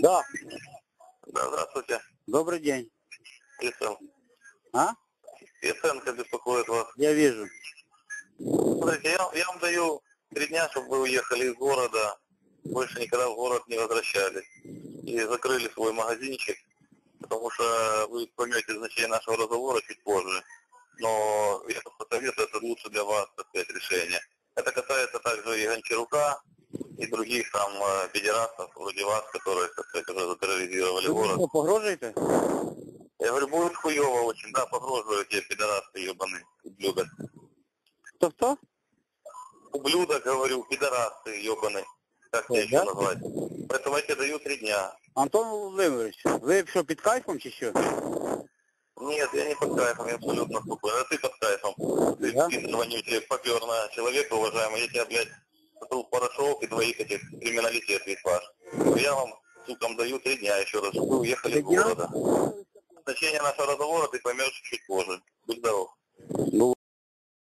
Да, Да, здравствуйте. добрый день. ИСН. А? ИСН беспокоит вас. Я вижу. Смотрите, я, я вам даю три дня, чтобы вы уехали из города, больше никогда в город не возвращались. И закрыли свой магазинчик, потому что вы поймете значение нашего разговора чуть позже. Но я посоветую, это лучше для вас, так сказать, решение. Это касается также и Гончарука, и других там э, педерастов, вроде вас, которые, так сказать, уже затерроризировали Ви город. що, погрожуєте? Я говорю, будет хуево очень, да, погроживают тебе пидорасты ебаные, ублюдок. Хто? Ублюдок, говорю, пидорасты ебаный. Как Ой, тебе еще да? назвать? Поэтому я тебе даю три дня. Антон Володимирович, ви що, під кайфом чи що? Нет, я не под кайфом, я абсолютно спокоен. А ты под кайфом. Ты Да? да? вонючий попер на человека, уважаемый. Я тебя, блядь, сотру в порошок и двоих этих криминалитет весь ваш. Я вам, сукам, даю три дня еще раз, чтобы вы уехали из города. Значение нашего разговора ты поймешь чуть позже. Будь здоров.